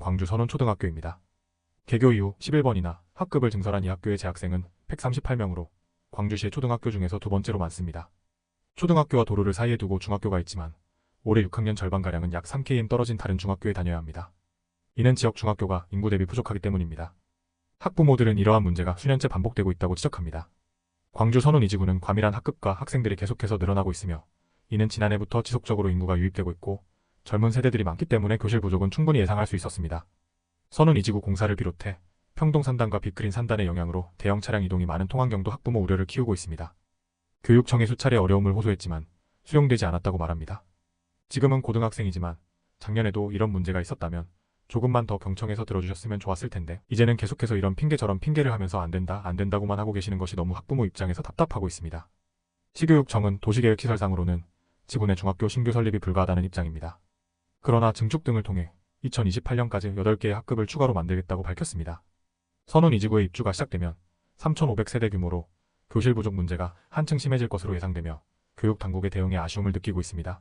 광주 선원초등학교입니다. 개교 이후 11번이나 학급을 증설한 이 학교의 재학생은 138명으로 광주시의 초등학교 중에서 두 번째로 많습니다. 초등학교와 도로를 사이에 두고 중학교가 있지만 올해 6학년 절반가량은 약 3km 떨어진 다른 중학교에 다녀야 합니다. 이는 지역 중학교가 인구 대비 부족하기 때문입니다. 학부모들은 이러한 문제가 수년째 반복되고 있다고 지적합니다. 광주 선원 이지구는 과밀한 학급과 학생들이 계속해서 늘어나고 있으며 이는 지난해부터 지속적으로 인구가 유입되고 있고 젊은 세대들이 많기 때문에 교실 부족은 충분히 예상할 수 있었습니다. 선운 이지구 공사를 비롯해 평동 산단과 빅그린 산단의 영향으로 대형 차량 이동이 많은 통환경도 학부모 우려를 키우고 있습니다. 교육청에 수차례 어려움을 호소했지만 수용되지 않았다고 말합니다. 지금은 고등학생이지만 작년에도 이런 문제가 있었다면 조금만 더 경청해서 들어주셨으면 좋았을 텐데 이제는 계속해서 이런 핑계 저런 핑계를 하면서 안 된다 안 된다고만 하고 계시는 것이 너무 학부모 입장에서 답답하고 있습니다. 시교육청은 도시계획 시설상으로는 지구내 중학교 신규 설립이 불가하다는 입장입니다. 그러나 증축 등을 통해 2028년까지 8개의 학급을 추가로 만들겠다고 밝혔습니다. 선원 이지구의 입주가 시작되면 3,500세대 규모로 교실 부족 문제가 한층 심해질 것으로 예상되며 교육 당국의 대응에 아쉬움을 느끼고 있습니다.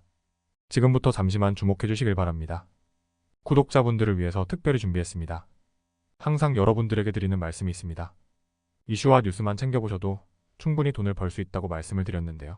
지금부터 잠시만 주목해 주시길 바랍니다. 구독자분들을 위해서 특별히 준비했습니다. 항상 여러분들에게 드리는 말씀이 있습니다. 이슈와 뉴스만 챙겨보셔도 충분히 돈을 벌 수 있다고 말씀을 드렸는데요.